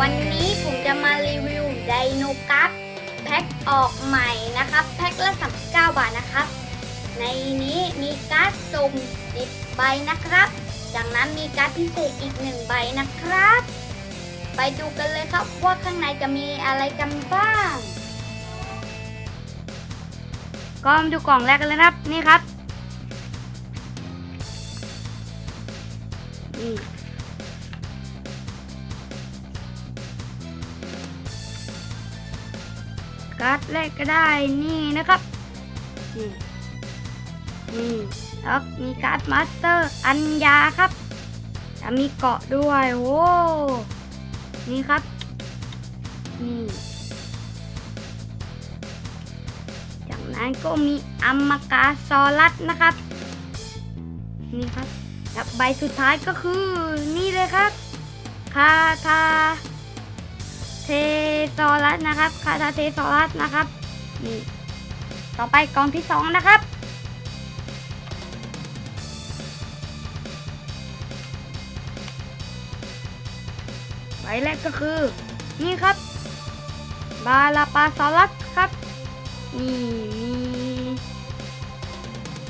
วันนี้ผมจะมารีวิวไดโนการ์ดแพ็คออกใหม่นะครับ แพ็คละ39 บาทนะครับ ในนี้มีการ์ดสุ่ม10ใบนะครับ จากนั้นมีการ์ดพิเศษอีกหนึ่งใบนะครับ ไปดูกันเลยครับว่าข้างในจะมีอะไรกันบ้าง ก็มาดูกล่องแรกกันเลยนะครับ นี่ครับนี่ การ์ดแรกก็ได้นี่นะครับ นี่นี่แล้วมีการ์ดมาสเตอร์อัญญาครับจะมีเกาะด้วยโอ้นี่ครับ นี่จากนั้นก็มีอัมมากาซอรัสนะครับ นี่ครับ และใบสุดท้ายก็คือนี่เลยครับ คาทา ซอรัสนะครับคาทาเทซอรัสนะครับนี่ต่อไปกล่องที่สองนะครับใบแรกก็คือ นี่ครับ บาลาปาซอรัสครับนี่มี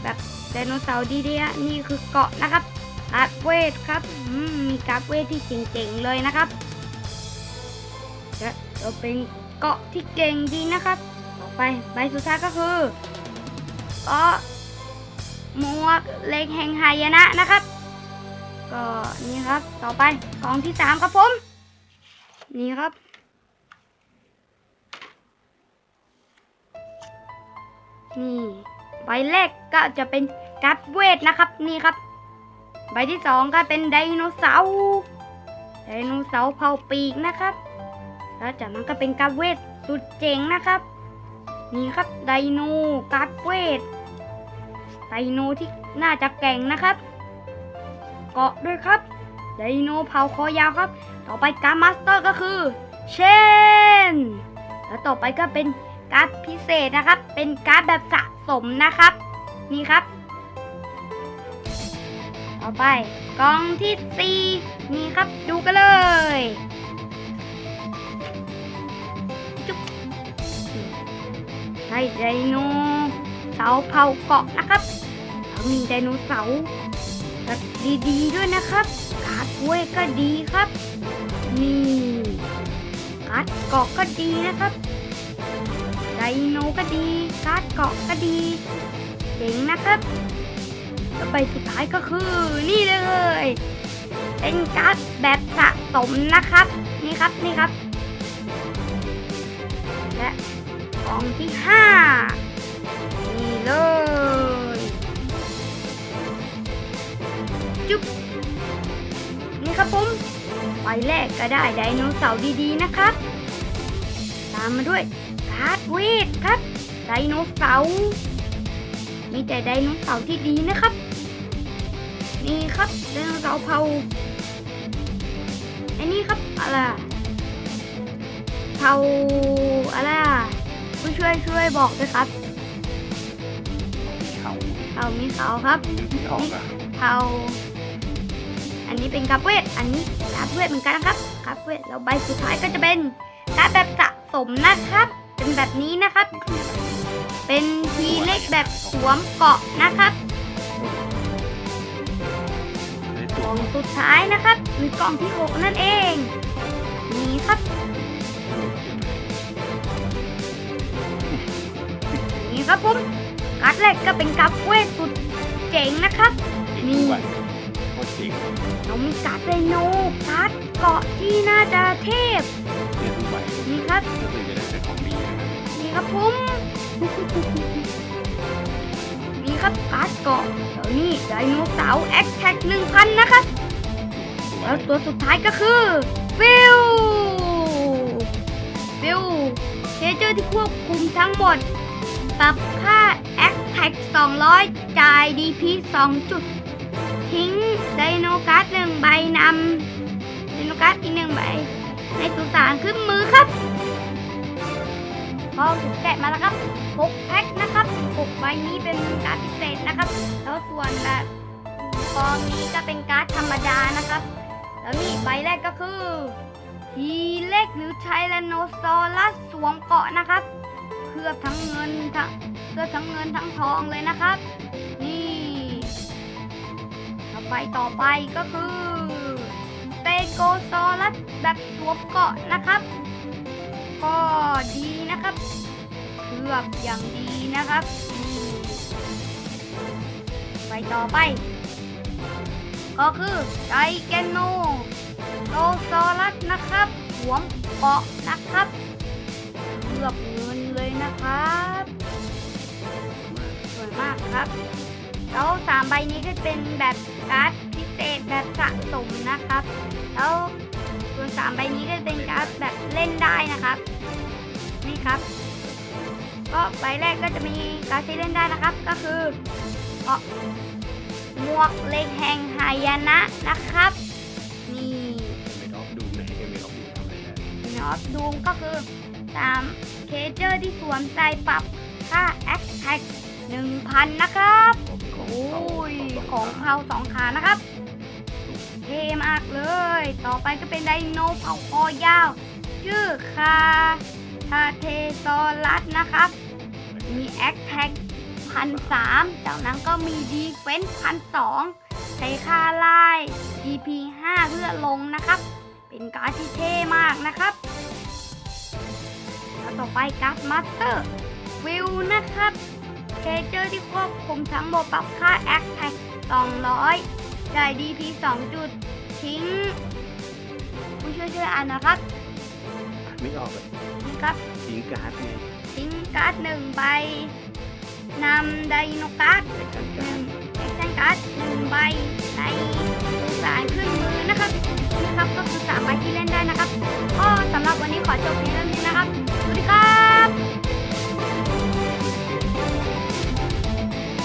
แบบไดโนเสาร์ดีๆอะนี่คือเกาะนะครับการ์ดเวทครับ มีการ์ดเวทที่เจ๋งๆเลยนะครับ เราเป็นเกาะที่เก่งดีนะครับ ต่อไปใบสุดท้ายก็คือเกาะหมวกเล็กแห่งหายนะนะครับ ก็นี่ครับ ต่อไปกองที่สามครับผม นี่ครับนี่ใบแรกก็จะเป็นกัดเวทนะครับนี่ครับ ใบที่สองก็เป็นไดโนเสาร์ไดโนเสาร์เผาปีกนะครับ แล้วจากนั้นก็เป็นการเวทสุดเจ๋งนะครับ นี่ครับไดโนการเวทไดโนที่น่าจะแก่งนะครับ เกาะด้วยครับไดโนเผาคอยาวครับ ต่อไปการมาสเตอร์ก็คือ เชน แล้วต่อไปก็เป็นการ์ดพิเศษนะครับ เป็นการ์ดแบบสะสมนะครับ นี่ครับ ต่อไปกล่องที่สี่นี่ครับดูกันเลย ใช่ไดโนเสาร์เผาเกาะนะครับแล้วมีไดโนเสาร์แบบดีๆด้วยนะครับ การ์ดเวยก็ดีครับ นี่การ์ดเกาะก็ดีนะครับไดโนก็ดี การ์ดเกาะก็ดีเจ๋งนะครับแล้วใบสุดท้ายก็คือนี่เลย เป็นการ์ดแบบสะสมนะครับ นี่ครับนี่ครับ และกองที่ห้า จุ๊บนี่ครับผมใบแรกก็ได้ไดโนเสาร์ดีๆนะครับ ตามมาด้วยการ์ดเวทครับไดโนเสาร์มีแต่ไดโนเสาร์ที่ดีนะครับ นี่ครับไดโนเสาร์เผาอันนี้ครับอะไรอะเผาอะไรอะผู้ช่วยช่วยบอกด้วยครับเขาเผามีเขาครับที่ออกอะเผา อันนี้เป็นกราฟเวท อันนี้กราฟเวทเหมือนกันนะครับกราฟเวทแล้วใบสุดท้ายก็จะเป็นการดแบบสะสมนะครับ เป็นแบบนี้นะครับ เป็นทีเล็กแบบสวมเกาะนะครับกล่องสุดท้ายนะครับคือกล่องที่หกนั่นเอง นี่ครับ นี่ครับผมการ์ดแรกก็เป็นกราฟเวทสุดเจ๋งนะครับ นี่ รจริงเรามีการ์ดไดโนการ์ดเกาะที่น่าจะเทพเรียนรู้ใหม่นี่ครับก็คือจะได้แต่ของดีนะครับนี่ครับผมนี่ครับการ์ดเกาะแล้วนี่ไดโนเสาร์แอคแท็กหนึ่งพันนะครับแล้วตัวสุดท้ายก็คือฟิลฟิลเทเจอร์ที่ควบคุมทั้งหมด ปรับค่าแอคแท็ก200 จ่าย DP 2จุด ทิ้งไดโนการ์ดหนึ่งใบนำไดโนการ์ดอีกหนึ่งใบ ในสุสานขึ้นมือครับพอถูกแกะมาแล้วครับ6แพ็คนะครับ6ใบนี้เป็นการ์ดพิเศษนะครับ แล้วส่วนแบบกองนี้ก็เป็นการ์ดธรรมดานะครับ แล้วนี่ใบแรกก็คือทีเล็กหรือไทแรนโนซอรัสสวมเกาะนะครับ เคลือบทั้งเงินทั้งเคลือบทั้งเงินทั้งทองเลยนะครับ นี่ ไปต่อไปก็คือเตโกซอรัสแบบสวมเกาะนะครับ ก็ดีนะครับเคลือบอย่างดีนะครับไปต่อไป ก็คือไดแกนโนโลซอรัสนะครับสวมเกาะนะครับเคลือบเงินเลยนะครับสวยมากครับ แล้วสามใบนี้ก็เป็นแบบการ์ดพิเศษแบบสะสมนะครับ แล้วส่วนสามใบนี้ก็เป็นการ์ดแบบเล่นได้นะครับ นี่ครับ ก็ใบแรกก็จะมีการ์ดที่เล่นได้นะครับ ก็คือเกาะหมวกเล็กแห่งหายนะนะครับ นี่ไม่ชอบดูในเกมไม่ชอบดูทำอะไรได้นอตดูมก็คือตามเคเจอร์ที่สวมใส่ปรับค่าแอคแท็ก1,000 นะครับของ โอ้เขายขขอองงเขาเผาสองขานะครับเท่มากเลย ต่อไปก็เป็นไดโนเผาคอยาว ชื่อคาทาเทซอรัสนะครับ มีแอคแท็กพันสามจากนั้นก็มีดีเฟนส์พันสองใช้ค่าไล่ EP 5เพื่อลงนะครับ เป็นการ์ดที่เท่มากนะครับแล้วต่อไปการ์ดมาสเตอร์วิวนะครับ เคเจอร์ที่ควบคุมทั้งโบปรับค่าแอคแท็ก200ได้ DP 2 จุด ทิ้งผู้ช่วยช่วยอ่านนะครับ ไม่ออกเลยนี่ครับ ทิ้งการ์ดไงทิ้งการ์ดหนึ่งใบนำไดโนการ์ดในการหกานึ่รงแอคชั่นการ์ดหนึ่งใบ